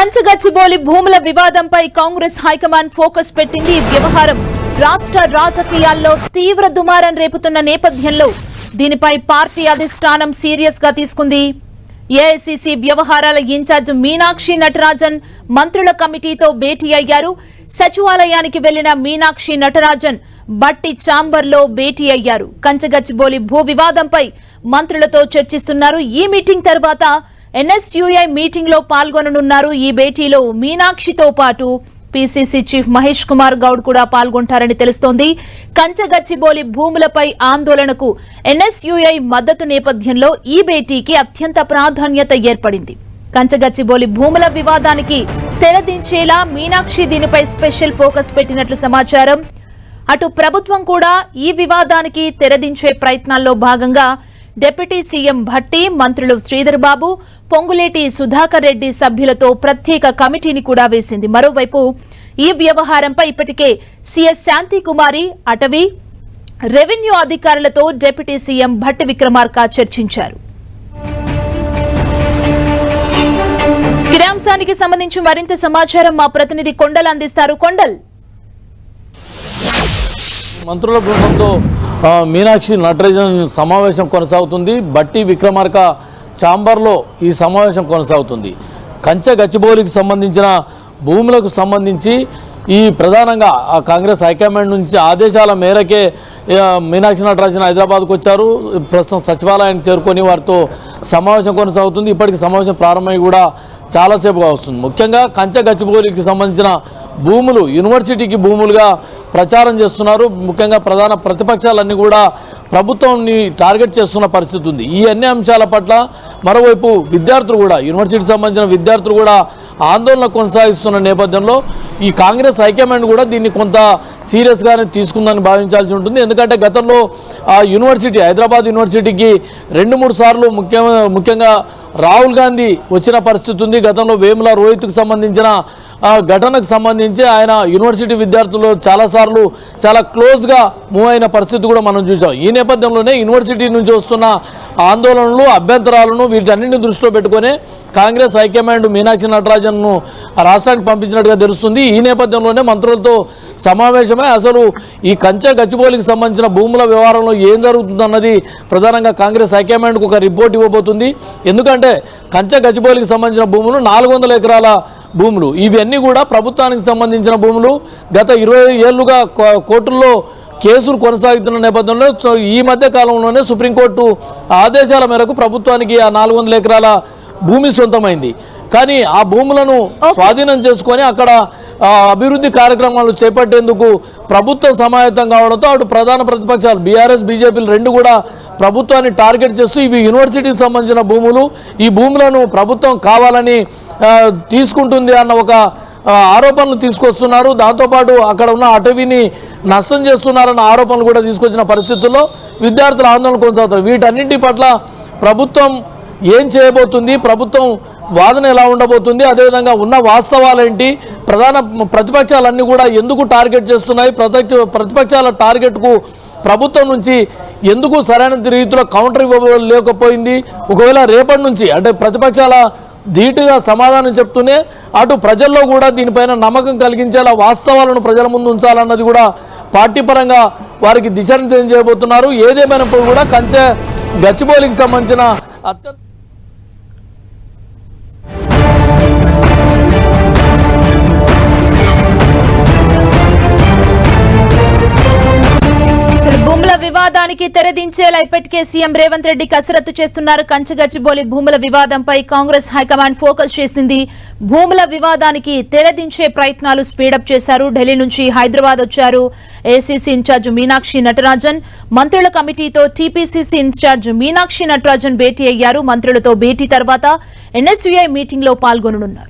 కంచగచ్చిబోలి భూముల వివాదంపై Congress high command focus పెట్టింది ఈ వ్యవహారం. రాష్ట్ర రాజకీయాల్లో తీవ్ర దుమారం రేపుతున్న నేపథ్యంలో దీనిపై పార్టీ అధిష్టానం సీరియస్గా తీసుకుంది. ఏఐసిసి వ్యవహారాల ఇన్ఛార్జ్ మీనాక్షి నటరాజన్ మంత్రుల కమిటీతో భేటీ అయ్యారు. సచివాలయానికి వెళ్ళిన మీనాక్షి నటరాజన్ బట్టి చాంబర్లో భేటీ అయ్యారు. కంచగచ్చిబోలి భూ వివాదంపై మంత్రులతో చర్చిస్తున్నారు. ఈ మీటింగ్ తర్వాత ఎన్ఎస్యుఐ మీటింగ్లో పాల్గొననున్నారు. ఈ భేటీలో మీనాక్షితో పాటు పీసీసీ చీఫ్ మహేష్ కుమార్ గౌడ్ కూడా పాల్గొంటారని తెలుస్తోంది. కంచగచ్చిబోలి భూములపై ఆందోళనకు ఎన్ఎస్యుఐ మద్దతు నేపథ్యంలో ఈ భేటీకి అత్యంత ప్రాధాన్యత ఏర్పడింది. కంచగచ్చిబోలి భూముల వివాదానికి తెరదించేలా మీనాక్షి దీనిపై స్పెషల్ ఫోకస్ పెట్టినట్లు సమాచారం. అటు ప్రభుత్వం కూడా ఈ వివాదానికి తెరదించే ప్రయత్నాల్లో భాగంగా డిప్యూటీ సీఎం భట్టి మంత్రులు శ్రీధర్ బాబు పొంగులేటి సుధాకర్ రెడ్డి సభ్యులతో ప్రత్యేక కమిటీని కూడా వేసింది. మరోవైపు ఈ వ్యవహారంపై ఇప్పటికే సీఎస్ శాంతి కుమారి అటవీ రెవెన్యూ అధికారులతో డిప్యూటీ సీఎం భట్టి విక్రమార్క చర్చించారు. ఇదే అంశానికి సంబంధించి మరింత సమాచారం మా ప్రతినిధి కొండల్ అందిస్తారు. కొండల్ మంత్రుల బృందంతో మీనాక్షి నటరాజన్ సమావేశం కొనసాగుతుంది. బట్టి విక్రమార్క చాంబర్లో ఈ సమావేశం కొనసాగుతుంది. కంచె గచ్చిబౌలికి సంబంధించిన భూములకు సంబంధించి ఈ ప్రధానంగా ఆ కాంగ్రెస్ హైకమాండ్ నుంచి ఆదేశాల మేరకే మీనాక్షి నటరాజన్ హైదరాబాద్కు వచ్చారు. ప్రస్తుతం సచివాలయానికి చేరుకొని వారితో సమావేశం కొనసాగుతుంది. ఇప్పటికి సమావేశం ప్రారంభమై కూడా చాలాసేపుగా వస్తుంది. ముఖ్యంగా కంచె గచ్చిబౌలికి సంబంధించిన భూములు యూనివర్సిటీకి భూములుగా ప్రచారం చేస్తున్నారు. ముఖ్యంగా ప్రధాన ప్రతిపక్షాలన్నీ కూడా ప్రభుత్వాన్ని టార్గెట్ చేస్తున్న పరిస్థితి ఉంది. ఈ అన్ని అంశాల పట్ల మరోవైపు విద్యార్థులు కూడా యూనివర్సిటీకి సంబంధించిన విద్యార్థులు కూడా ఆందోళన కొనసాగిస్తున్న నేపథ్యంలో ఈ కాంగ్రెస్ హైకమాండ్ కూడా దీన్ని కొంత సీరియస్గానే తీసుకుందని భావించాల్సి ఉంటుంది. ఎందుకంటే గతంలో ఆ యూనివర్సిటీ హైదరాబాద్ యూనివర్సిటీకి రెండు మూడు సార్లు ముఖ్య ముఖ్యంగా రాహుల్ గాంధీ వచ్చిన పరిస్థితి ఉంది. గతంలో వేముల రోహిత్కు సంబంధించిన ఆ ఘటనకు సంబంధించి ఆయన యూనివర్సిటీ విద్యార్థులు చాలాసార్లు చాలా క్లోజ్గా మూవ్ అయిన పరిస్థితి కూడా మనం చూసాం ఈ నేపథ్యంలోనే యూనివర్సిటీ నుంచి వస్తున్న ఆందోళనలు అభ్యంతరాలను వీటన్నింటిని దృష్టిలో పెట్టుకొని కాంగ్రెస్ హైకమాండ్ మీనాక్షి నటరాజన్ను ఆ రాష్ట్రానికి పంపించినట్టుగా తెలుస్తుంది. ఈ నేపథ్యంలోనే మంత్రులతో సమావేశమై అసలు ఈ కంచె గచ్చిబౌలికి సంబంధించిన భూముల వ్యవహారంలో ఏం జరుగుతుందన్నది ప్రధానంగా కాంగ్రెస్ హైకమాండ్కు ఒక రిపోర్ట్ ఇవ్వబోతుంది. ఎందుకంటే కంచె గచ్చిబౌలికి సంబంధించిన భూములు నాలుగు వందల ఎకరాల భూములు. ఇవన్నీ కూడా ప్రభుత్వానికి సంబంధించిన భూములు. గత ఇరవై ఏళ్ళుగా కో- కోర్టుల్లో కేసులు కొనసాగుతున్న నేపథ్యంలో ఈ మధ్య కాలంలోనే సుప్రీంకోర్టు ఆదేశాల మేరకు ప్రభుత్వానికి ఆ నాలుగు వందల ఎకరాల భూమి సొంతమైంది. కానీ ఆ భూములను స్వాధీనం చేసుకొని అక్కడ అభివృద్ధి కార్యక్రమాలు చేపట్టేందుకు ప్రభుత్వం సమాయత్తం కావడంతో అటు ప్రధాన ప్రతిపక్షాలు బీఆర్ఎస్ బీజేపీలు రెండు కూడా ప్రభుత్వాన్ని టార్గెట్ చేస్తూ ఇవి యూనివర్సిటీకి సంబంధించిన భూములు. ఈ భూములను ప్రభుత్వం కావాలని తీసుకుంటుంది అన్న ఒక ఆరోపణలు తీసుకొస్తున్నారు. దాంతోపాటు అక్కడ ఉన్న అటవీని నష్టం చేస్తున్నారన్న ఆరోపణలు కూడా తీసుకొచ్చిన పరిస్థితుల్లో విద్యార్థుల ఆందోళన కొనసాగుతారు వీటన్నింటి పట్ల ప్రభుత్వం ఏం చేయబోతుంది? ప్రభుత్వం వాదన ఎలా ఉండబోతుంది? అదేవిధంగా ఉన్న వాస్తవాలేంటి? ప్రధాన ప్రతిపక్షాలన్నీ కూడా ఎందుకు టార్గెట్ చేస్తున్నాయి? ప్రతిపక్ష ప్రతిపక్షాల టార్గెట్కు ప్రభుత్వం నుంచి ఎందుకు సరైన రీతిలో కౌంటర్ ఇవ్వలేకపోయింది ఒకవేళ రేపటి నుంచి అంటే ప్రతిపక్షాల ధీటుగా సమాధానం చెప్తూనే అటు ప్రజల్లో కూడా దీనిపైన నమ్మకం కలిగించేలా వాస్తవాలను ప్రజల ముందు ఉంచాలన్నది కూడా పార్టీ పరంగా వారికి దిశానిర్దేశం చేయబోతున్నారు. ఏదేమైనప్పుడు కూడా కంచె గచ్చిబౌలికి సంబంధించిన అత్యంత వివాదానికి తెరదించేలా ఇప్పటికే సీఎం రేవంత్ రెడ్డి కసరత్తు చేస్తున్నారు. కంచగచ్చిబోలి భూముల వివాదంపై కాంగ్రెస్ హైకమాండ్ ఫోకస్ చేసింది. భూముల వివాదానికి తెరదించే ప్రయత్నాలు స్పీడప్ చేశారు. ఢిల్లీ నుంచి హైదరాబాద్ వచ్చారు ఏసీసీ ఇన్ఛార్జ్ మీనాక్షి నటరాజన్. మంత్రుల కమిటీతో TPCC in charge Meenakshi Natarajan భేటీ అయ్యారు. మంత్రులతో భేటీ తర్వాత ఎన్ఎస్యుఐ మీటింగ్లో పాల్గొననున్నారు.